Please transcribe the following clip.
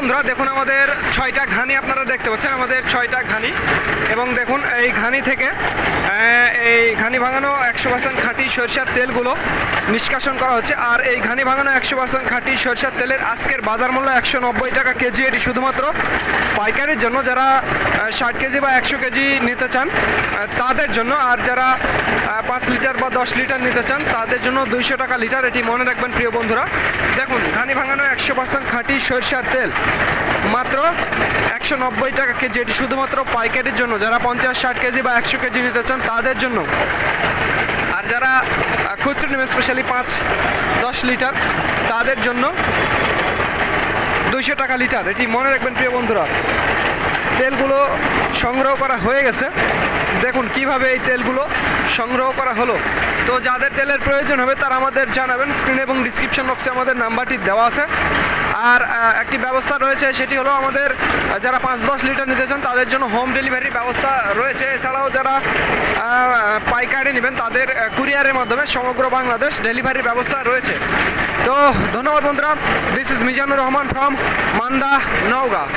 বন্ধুরা, দেখুন আমাদের ছয়টা ঘানি আপনারা দেখতে পাচ্ছেন, আমাদের ছয়টা ঘানি। এবং দেখুন, এই ঘানি থেকে এই ঘানি ভাঙানো একশো পার্সেন্ট খাঁটি সরিষার তেলগুলো নিষ্কাশন করা হচ্ছে। আর এই ঘানি ভাঙানো একশো পার্সেন্ট খাঁটি সরিষার তেলের আজকের বাজার মূল্য একশো নব্বই টাকা কেজি, এটি শুধুমাত্র পাইকারির জন্য। যারা ষাট কেজি বা একশো কেজি নিতে চান তাদের জন্য। আর যারা পাঁচ লিটার বা দশ লিটার নিতে চান, তাদের জন্য দুইশো টাকা লিটার। এটি মনে রাখবেন প্রিয় বন্ধুরা। দেখুন, ঘানি ভাঙানো একশো পার্সেন্ট খাঁটি সরিষার তেল। মাত্র একশো নব্বই টাকা কেজি। এটি শুধুমাত্র পাইকারির জন্য। যারা পঞ্চাশ, ষাট কেজি বা একশো কেজি নিতে চান, তাদের জন্য। আর যারা খুচরো নেবেন স্পেশালি পাঁচ, দশ লিটার, তাদের জন্য দুইশো টাকা লিটার। এটি মনে রাখবেন, প্রিয় বন্ধুরা, তেলগুলো সংগ্রহ করা হয়ে গেছে। দেখুন কীভাবে এই তেলগুলো সংগ্রহ করা হলো। তো যাদের তেলের প্রয়োজন হবে, তারা আমাদের জানাবেন। স্ক্রিন এবং ডিসক্রিপশন বক্সে আমাদের নাম্বারটি দেওয়া আছে। আর একটি ব্যবস্থা রয়েছে, সেটি হলো আমাদের যারা পাঁচ দশ লিটার নিতে চান, তাদের জন্য হোম ডেলিভারির ব্যবস্থা রয়েছে। এছাড়াও যারা পাইকারে নেবেন, তাদের কুরিয়ারের মাধ্যমে সমগ্র বাংলাদেশ ডেলিভারির ব্যবস্থা রয়েছে। তো ধন্যবাদ বন্ধুরা। This is Mizanur Rahman from Manda, Naogaon.